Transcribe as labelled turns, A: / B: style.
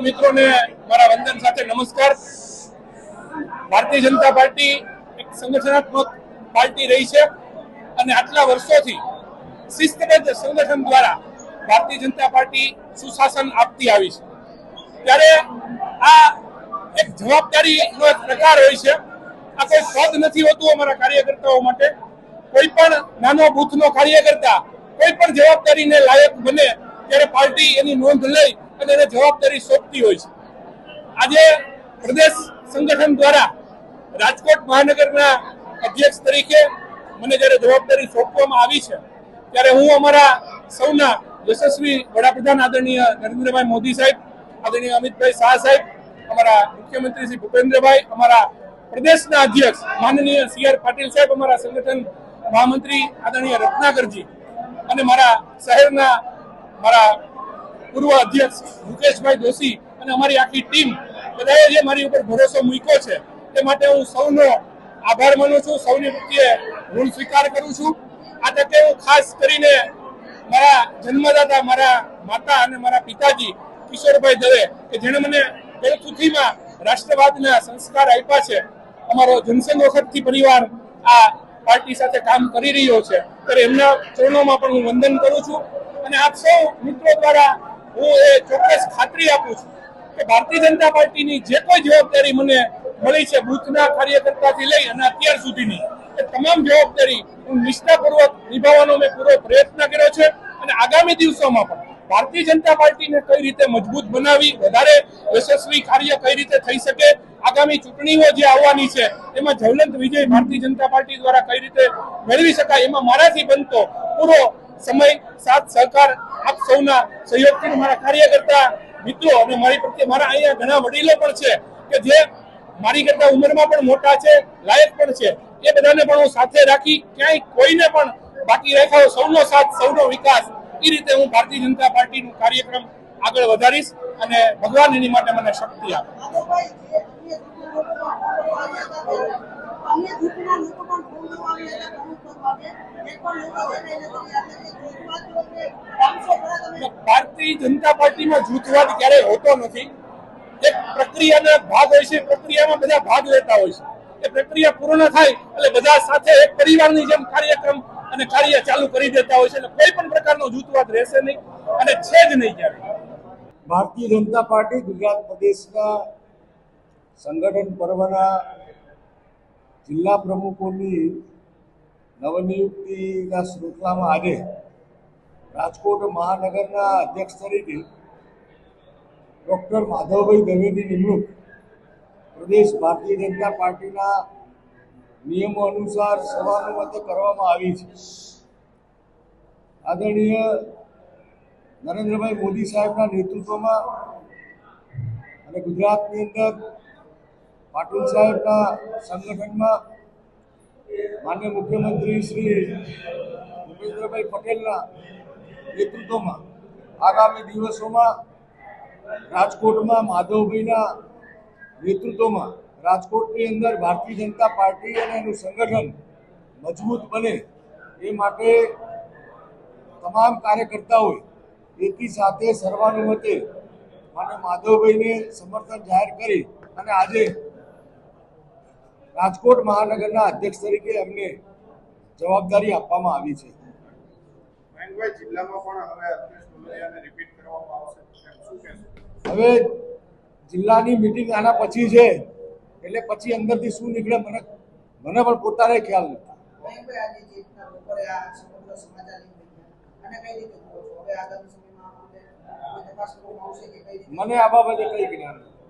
A: મિત્રોને મારા વંદન સાથે નમસ્કાર. ભારતીય જનતા પાર્ટી એક સંગઠનાત્મક પાર્ટી રહી છે અને આટલા વર્ષોથી શિસ્તબદ્ધ સંગઠન દ્વારા ભારતીય જનતા પાર્ટી સુશાસન આપતી આવી છે. ત્યારે આ એક જવાબદારીનો એક પ્રકાર હોય છે. આ કોઈ પદ નથી હોતું અમારા કાર્યકર્તાઓ માટે. કોઈ પણ નાનો બૂથનો કાર્યકર્તા કોઈ પણ જવાબદારીને લાયક બને ત્યારે પાર્ટી એની નોંધ લઈ અને એને જવાબદારી સોંપતી હોય છે. આજે પ્રદેશ સંગઠન દ્વારા રાજકોટ મહાનગરના અધ્યક્ષ તરીકે મને જ્યારે જવાબદારી સોંપવામાં આવી છે, ત્યારે હું અમારા સૌના યશસ્વી વડાપ્રધાન આદરણીય નરેન્દ્રભાઈ મોદી સાહેબ, આદરણીય અમિતભાઈ શાહ સાહેબ, અમારા મુખ્યમંત્રી શ્રી ભૂપેન્દ્રભાઈ, અમારા પ્રદેશના અધ્યક્ષ માનનીય સી આર પાટીલ સાહેબ, અમારા સંગઠન મહામંત્રી આદરણીય રત્નાકરજી અને મારા શહેરના મારા પૂર્વ અધ્યક્ષ મુકેશભાઈ જોશી અને અમારી આખી ટીમ બધાએ જે મારી ઉપર ભરોસો મૂક્યો છે, તે માટે હું સૌનો આભાર માનું છું, સૌની પ્રત્યે ઋણ સ્વીકાર કરું છું. આ તકે હું ખાસ કરીને મારા જન્મદાતા, મારા માતા અને મારા પિતાજી કિશોરભાઈ દવે, કે જેણે મને પેલથુથીમાં રાષ્ટ્રવાદના સંસ્કાર આપ્યા છે, અમારો જનસંઘ વખતથી પરિવાર આ પાર્ટી સાથે કામ કરી રહ્યો છે, ત્યારે એમના ચરણોમાં પણ હું વંદન કરું છું. અને આપ સૌ મિત્રો દ્વારા હું એ ચોક્કસ ખાતરી આપું છું કે ભારતીય જનતા પાર્ટીની જે કોઈ જવાબદારી મને મળી છે બુથના કાર્યકર્તાથી લઈ અને અત્યાર સુધીની, એ તમામ જવાબદારી હું નિષ્ઠાપૂર્વક નિભાવવાનો મેં પૂરો પ્રયત્ન કર્યો છે અને આગામી દિવસોમાં પણ ભારતીય જનતા પાર્ટીને કઈ રીતે મજબૂત બનાવી, વધારે યશસ્વી કાર્ય કઈ રીતે થઈ શકે, આગામી ચૂંટણીઓ જે આવવાની છે, એમાં જ્વલંત વિજય ભારતીય જનતા પાર્ટી દ્વારા કઈ રીતે મેળવી શકાય, એમાં મારાથી બનતો પૂરો સમય સાથ સહકાર આપ સૌના સહયોગથી મારા કાર્યકર્તા મિત્રો અને મારી પ્રત્યે મારા અહીંયા ઘણા વડીલો પણ છે કે જે મારી કરતા ઉંમરમાં પણ મોટા છે, લાયક પણ છે. એ બધાને પણ હું સાથે રાખી ક્યાંય કોઈને પણ બાકી રાખ્યો સૌનો સાથ, સૌનો વિકાસ. એ રીતે હું ભારતીય જનતા પાર્ટીનું કાર્યક્રમ આગળ વધારીશ અને ભગવાન એની માટે મને શક્તિ આપે.
B: અન્ય
A: ભારતીય જનતા પાર્ટીમાં જૂથવાદ ક્યારેય હોતો નથી. એક પ્રક્રિયાનો ભાગ હોય છે પ્રક્રિયામાં બધા ભાગ લેતા હોય છે. એ પ્રક્રિયા પૂર્ણ થાય એટલે બધા સાથે એક પરિવારની જેમ કાર્યક્રમ અને કાર્ય ચાલુ કરી દેતા હોય છે એટલે કોઈ પણ પ્રકારનો જૂથવાદ રહેશે નહીં અને છે જ નહીં ક્યારે
C: ભારતીય જનતા પાર્ટી ગુજરાત પ્રદેશના સંગઠન પર્વના જિલ્લા પ્રમુખોની નવનિયુક્તિના શૃંખલામાં આજે રાજકોટ મહાનગરના અધ્યક્ષ તરીકે ડૉક્ટર માધવભાઈ દવેની નિમણૂક પ્રદેશ ભારતીય જનતા પાર્ટીના નિયમો અનુસાર સર્વાનુમતે કરવામાં આવી છે. આદરણીય નરેન્દ્રભાઈ મોદી સાહેબના નેતૃત્વમાં અને ગુજરાતની અંદર પાટીલ સાહેબના સંગઠનમાં માન્ય મુખ્યમંત્રી શ્રી ભૂપેન્દ્રભાઈ પટેલના નેતૃત્વમાં આગામી દિવસોમાં રાજકોટમાં માધવભાઈના નેતૃત્વમાં રાજકોટની અંદર ભારતીય જનતા પાર્ટી અને એનું સંગઠન મજબૂત બને એ માટે તમામ કાર્યકર્તાઓએ એકી સાથે સર્વાનુમતે અને માધવભાઈને સમર્થન જાહેર કરી અને આજે રાજકોટ મહાનગરના અધ્યક્ષ તરીકે એમને જવાબદારી આપવામાં આવી છે.
D: જિલ્લામાં પણ હવે અલ્પેશ કુલરિયાને રિપીટ કરવામાં આવશે. શું
C: હવે જિલ્લાની મિટિંગ આના પછી છે એટલે પછી અંદરથી શું નીકળે મને મને પણ પોતાને ખ્યાલ નથી? મને આ બાબતે કઈ જ્ઞાન નથી.